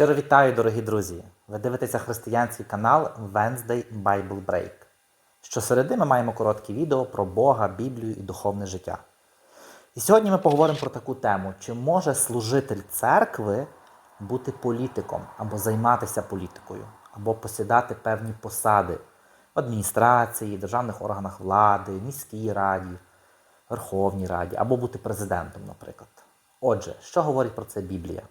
Щиро вітаю, дорогі друзі! Ви дивитеся християнський канал Wednesday Bible Break. Щосереди ми маємо короткі відео про Бога, Біблію і духовне життя. І сьогодні ми поговоримо про таку тему: чи може служитель церкви бути політиком або займатися політикою, або посідати певні посади в адміністрації, державних органах влади, міській раді, Верховній Раді, або бути президентом, наприклад. Отже, що говорить про це Біблія?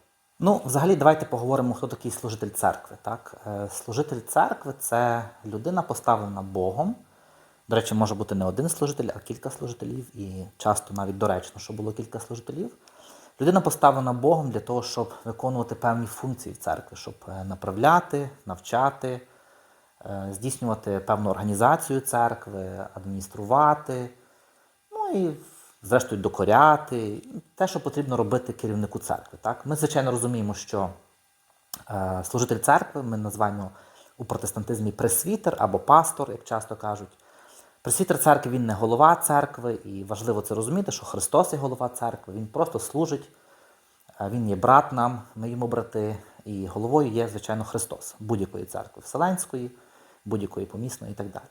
Ну, взагалі, давайте поговоримо, хто такий служитель церкви. Так? Е, Служитель церкви це людина, поставлена Богом. До речі, може бути не один служитель, а кілька служителів, і часто навіть доречно, що було кілька служителів. Людина поставлена Богом для того, щоб виконувати певні функції в церкві, щоб е, направляти, навчати, е, здійснювати певну організацію церкви, адмініструвати, ну і зрештою докоряти, те, що потрібно робити керівнику церкви. Так? Ми, звичайно, розуміємо, що е, служитель церкви ми називаємо у протестантизмі пресвітер або пастор, як часто кажуть. Пресвітер церкви він не голова церкви, і важливо це розуміти, що Христос є голова церкви, Він просто служить, е, Він є брат нам, ми йому брати, і головою є, звичайно, Христос будь-якої церкви, Вселенської, будь-якої помісної і так далі.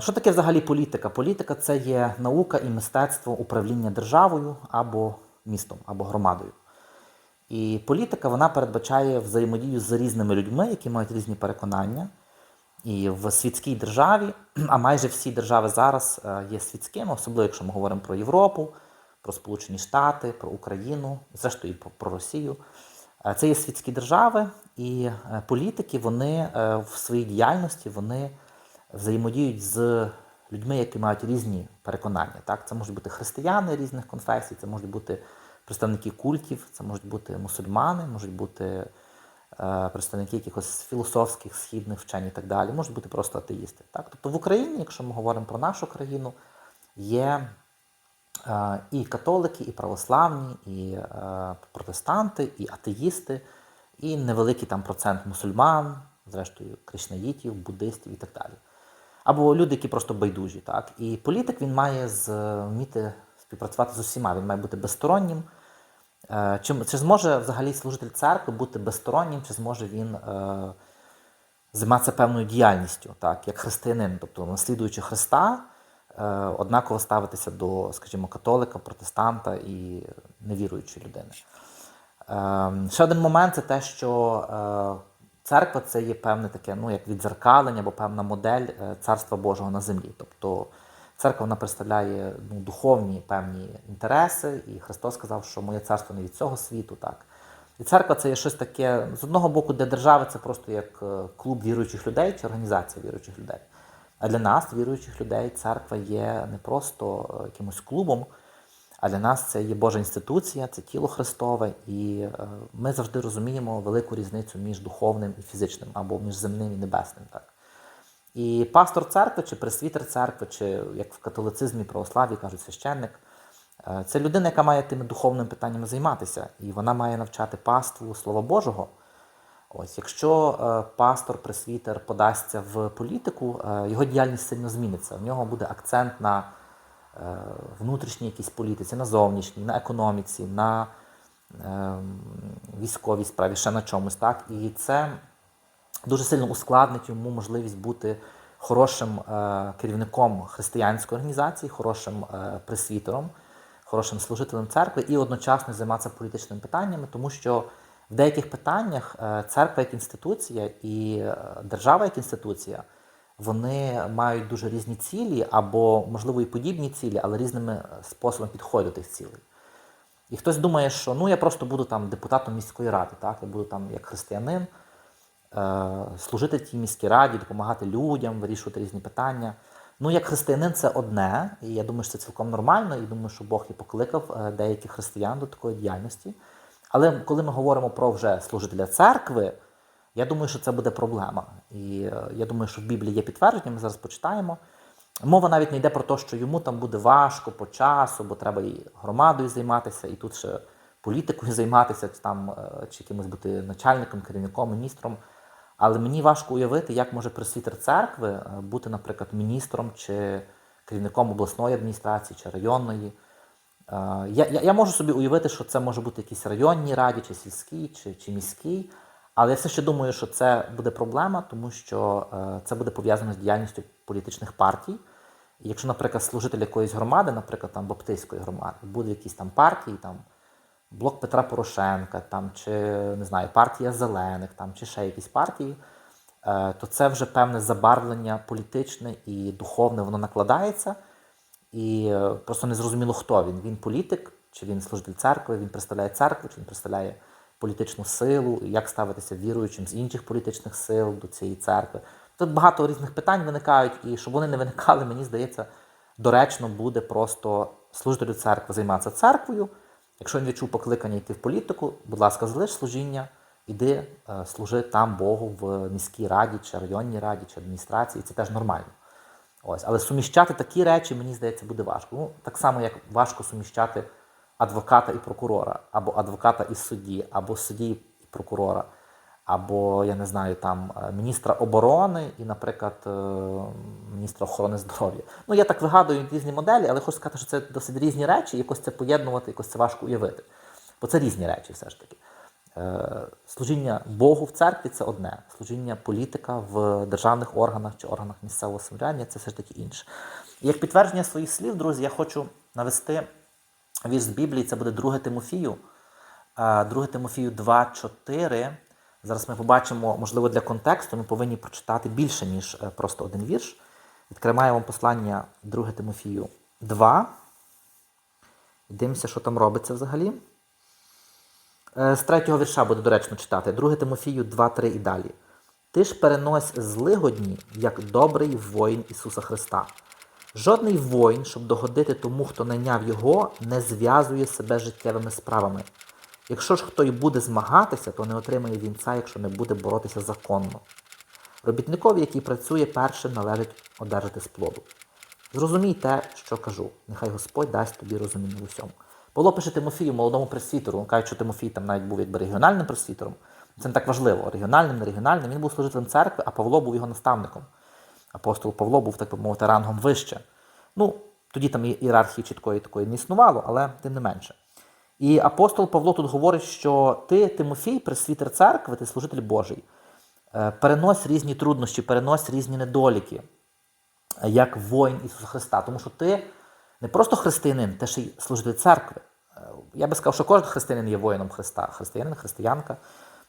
Що таке взагалі політика? Політика це є наука і мистецтво управління державою або містом, або громадою. І політика вона передбачає взаємодію з різними людьми, які мають різні переконання. І в світській державі, а майже всі держави зараз е, є світськими, особливо якщо ми говоримо про Європу, про Сполучені Штати, про Україну, зрештою про- Росію. Е, Це є світські держави, і е, політики вони в своїй діяльності вони взаємодіють з людьми, які мають різні переконання. Так? Це можуть бути християни різних конфесій, це можуть бути представники культів, це можуть бути мусульмани, можуть бути е, представники якихось філософських східних вчень і так далі, можуть бути просто атеїсти. Так? Тобто в Україні, якщо ми говоримо про нашу країну, є е, і католики, і православні, і е, протестанти, і атеїсти, і невеликий там процент мусульман, зрештою кришнаїтів, буддистів і так далі. Або люди, які просто байдужі. Так? І політик він має вміти співпрацювати з усіма, він має бути безстороннім. Е, Чи, чи зможе взагалі служитель церкви бути безстороннім, чи зможе він е, займатися певною діяльністю, так, як християнин, тобто наслідуючи Христа, е, однаково ставитися до, скажімо, католика, протестанта і невіруючої людини. Е, ще один момент це те, що е, церква це є певне таке, ну, як відзеркалення або певна модель е, Царства Божого на землі. Тобто церква вона представляє ну, духовні певні інтереси, і Христос сказав, що моє царство не від цього світу. так. І церква це є щось таке, з одного боку, для держави це просто як е, клуб віруючих людей чи організація віруючих людей. А для нас, віруючих людей, церква є не просто е, якимось клубом, а для нас це є Божа інституція, це тіло Христове, і е, ми завжди розуміємо велику різницю між духовним і фізичним, або між земним і небесним. Так. І пастор церкви, чи пресвітер церкви, чи як в католицизмі православі кажуть священник, е, це людина, яка має тими духовними питаннями займатися, і вона має навчати паству Слова Божого. Ось, якщо е, пастор, пресвітер подасться в політику, його діяльність сильно зміниться. У нього буде акцент на внутрішній якійсь політиці, на зовнішній, на економіці, на е, військовій справі, ще на чомусь. Так? І це дуже сильно ускладнить йому можливість бути хорошим е, керівником християнської організації, хорошим е, пресвітером, хорошим служителем церкви і одночасно займатися політичними питаннями, тому що в деяких питаннях е, церква як інституція і е, держава як інституція. Вони мають дуже різні цілі, або, можливо, і подібні цілі, але різними е, способами підходять до тих цілей. І хтось думає, що ну я просто буду там депутатом міської ради, так? я буду там як християнин, е, служити тій міській раді, допомагати людям, вирішувати різні питання. Ну, як християнин, це одне, і я думаю, що це цілком нормально, і думаю, що Бог і покликав е, деяких християн до такої діяльності. Але коли ми говоримо про вже служителя церкви, я думаю, що це буде проблема. І е, я думаю, що в Біблії є підтвердження, ми зараз почитаємо. Мова навіть не йде про те, що йому там буде важко по часу, бо треба і громадою займатися, і тут ще політикою займатися, чи там, е, чи якимось бути начальником, керівником, міністром. Але мені важко уявити, як може пресвітер церкви е, бути, наприклад, міністром чи керівником обласної адміністрації чи районної. я, я, я можу собі уявити, що це може бути якийсь районній раді, чи сільській, чи, чи міській. Але я все ще думаю, що це буде проблема, тому що е, це буде пов'язано з діяльністю політичних партій. І якщо, наприклад, служитель якоїсь громади, наприклад, там Баптистської громади, буде якісь там партії, там блок Петра Порошенка, там, чи не знаю, партія зелених, там, чи ще якісь партії, е, то це вже певне забарвлення політичне і духовне, воно накладається. І е, просто не зрозуміло, хто він. Він політик, чи він служитель церкви, він представляє церкву, чи він представляє політичну силу, як ставитися віруючим з інших політичних сил до цієї церкви. Тут багато різних питань виникають, і щоб вони не виникали, мені здається, доречно буде просто служителю церкви займатися церквою. Якщо він відчув покликання йти в політику, будь ласка, залиш служіння, іди е, служи там Богу в міській раді, чи районній раді, чи адміністрації, це теж нормально. Ось, але суміщати такі речі, мені здається, буде важко. Ну, так само, як важко суміщати адвоката і прокурора, або адвоката і судді, або судді і прокурора, або, я не знаю, там е, міністра оборони і, наприклад, е, міністра охорони здоров'я. Ну, я так вигадую різні моделі, але хочу сказати, що це досить різні речі, якось це поєднувати, якось це важко уявити. Бо це різні речі все ж таки. Е, Служіння Богу в церкві це одне, служіння політика в державних органах чи органах місцевого самоврядування це все ж таки інше. І як підтвердження своїх слів, друзі, я хочу навести вірш з Біблії, це буде 2 Тимофію. 2 Тимофію 2.4. Зараз ми побачимо, можливо, для контексту ми повинні прочитати більше, ніж е, просто один вірш. Відкриваємо послання 2 Тимофію 2. Дивимося, що там робиться взагалі. Е, З третього вірша буде доречно читати. 2 Тимофію 2.3 і далі. Ти ж перенось злигодні, як добрий воїн Ісуса Христа. Жодний воїн, щоб догодити тому, хто найняв його, не зв'язує себе життєвими справами. Якщо ж хто й буде змагатися, то не отримає вінця, якщо не буде боротися законно. Робітникові, який працює першим, належить одержати з плоду. Зрозумій те, що кажу, нехай Господь дасть тобі розуміння в усьому. Павло пише Тимофію, молодому пресвітеру, каже, що Тимофій там навіть був якби регіональним пресвітером. Це не так важливо, регіональним, не регіональним. Він був служителем церкви, а Павло був його наставником. Апостол Павло був, так би мовити, рангом вище. Ну, тоді там ієрархії чіткої такої не існувало, але тим не менше. І апостол Павло тут говорить, що ти, Тимофій, пресвітер церкви, ти служитель Божий, е, перенось різні труднощі, перенось різні недоліки, е, як воїн Ісуса Христа. Тому що ти не просто християнин, ти ще й служитель церкви. Е, Я би сказав, що кожен християнин є воїном Христа. Християнин, християнка.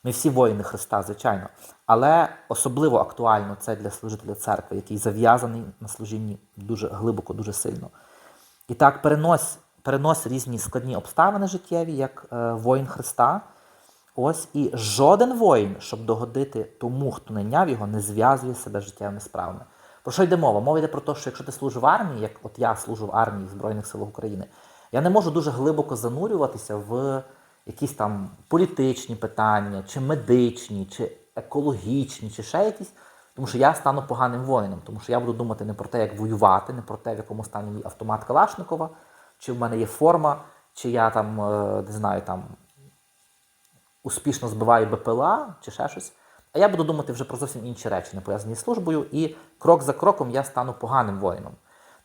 Ми всі воїни Христа, звичайно. Але особливо актуально це для служителя церкви, який зав'язаний на служінні дуже глибоко, дуже сильно. І так, перенось, перенось різні складні обставини життєві, як е, воїн Христа. Ось і жоден воїн, щоб догодити тому, хто найняв його, не зв'язує себе життєвими справами. Про що йде мова? Мова йде про те, що якщо ти служив в армії, як от я служу в армії в Збройних сил України, я не можу дуже глибоко занурюватися в якісь там політичні питання, чи медичні, чи екологічні, чи ще якісь. Тому що я стану поганим воїном, тому що я буду думати не про те, як воювати, не про те, в якому стані мій автомат Калашникова, чи в мене є форма, чи я там, е, не знаю, там успішно збиваю БПЛА, чи ще щось. А я буду думати вже про зовсім інші речі, не пов'язані з службою, і крок за кроком я стану поганим воїном.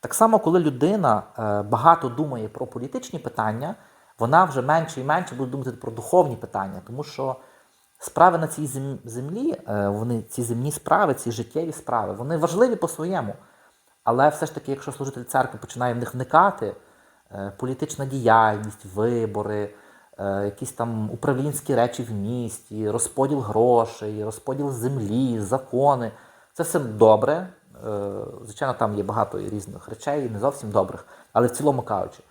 Так само, коли людина е, багато думає про політичні питання, вона вже менше і менше буде думати про духовні питання, тому що справи на цій землі, е, вони ці земні справи, ці життєві справи, вони важливі по-своєму. Але все ж таки, якщо служитель церкви починає в них вникати, е, політична діяльність, вибори, е, якісь там управлінські речі в місті, розподіл грошей, розподіл землі, закони, це все добре. Звичайно, там є багато різних речей, не зовсім добрих, але в цілому кажучи.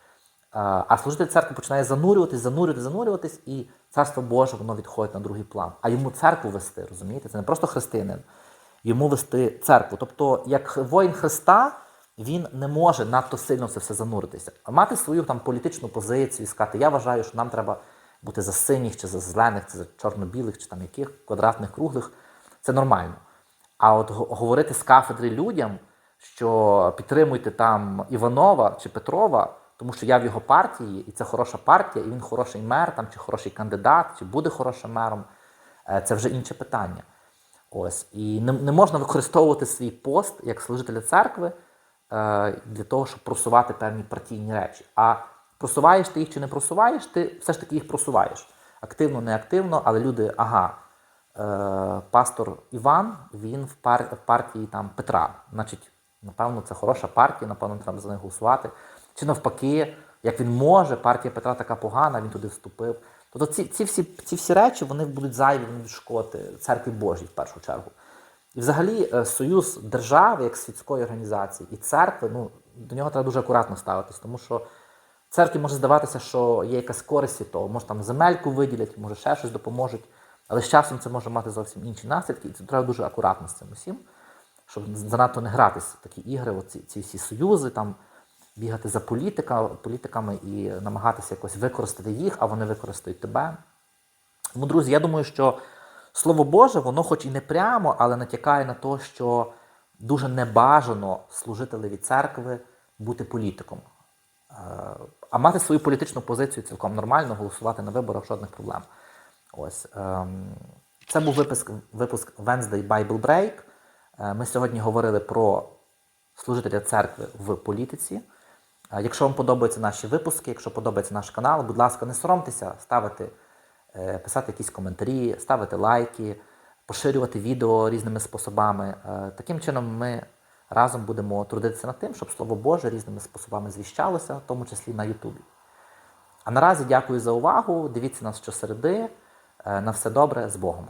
А служитель церкви починає занурюватись, занурюватись, занурюватись, і царство Боже воно відходить на другий план. А йому церкву вести, розумієте? Це не просто християнин, йому вести церкву. Тобто, як воїн Христа, він не може надто сильно це все зануритися. А мати свою там політичну позицію сказати, я вважаю, що нам треба бути за синіх, чи за зелених, чи за чорно-білих, чи там яких квадратних, круглих, це нормально. А от говорити з кафедри людям, що підтримуйте там Іванова чи Петрова, тому що я в його партії, і це хороша партія, і він хороший мер, там, чи хороший кандидат, чи буде хорошим мером, е, це вже інше питання. Ось. І не, не можна використовувати свій пост як служителя церкви е, для того, щоб просувати певні партійні речі. А просуваєш ти їх чи не просуваєш, ти все ж таки їх просуваєш. Активно, не активно, але люди, ага, е, пастор Іван, він в, в партії там Петра. Значить, напевно, це хороша партія, напевно, треба за них голосувати. Чи навпаки, як він може, партія Петра така погана, він туди вступив. Тобто ці, ці, всі, ці всі речі вони будуть зайві, вони будуть шкодити церкві Божій в першу чергу. І взагалі е, союз держави як світської організації і церкви, ну, до нього треба дуже акуратно ставитись, тому що церкві може здаватися, що є якась користь від того, може там земельку виділять, може ще щось допоможуть, але з часом це може мати зовсім інші наслідки, і це треба дуже акуратно з цим усім, щоб занадто не гратися в такі ігри, оці, ці всі союзи, там, бігати за політика, політиками і намагатися якось використати їх, а вони використають тебе. Тому, друзі, я думаю, що Слово Боже, воно хоч і не прямо, але натякає на те, що дуже небажано служителеві церкви бути політиком. Е, А мати свою політичну позицію цілком нормально, голосувати на виборах жодних проблем. Ось. ем, Це був випуск, випуск Wednesday Bible Break. Е, Ми сьогодні говорили про служителя церкви в політиці. Якщо вам подобаються наші випуски, якщо подобається наш канал, будь ласка, не соромтеся ставити, е, писати якісь коментарі, ставити лайки, поширювати відео різними способами. Е, Таким чином ми разом будемо трудитися над тим, щоб Слово Боже різними способами звіщалося, в тому числі на Ютубі. А наразі дякую за увагу. Дивіться нас щосереди. Е, На все добре з Богом.